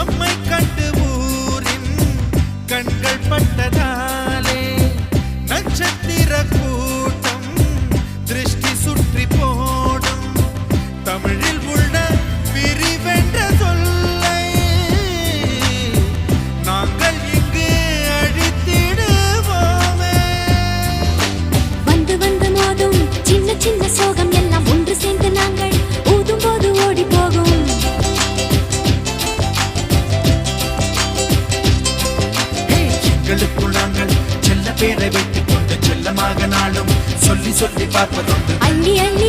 i'm Jamaica. மக்களுக்குள் செல்ல பேரை வைத்துக் கொண்டு செல்லமாக நாளும். சொல்லி சொல்லி பார்ப்பதுண்டு அள்ளி அள்ளி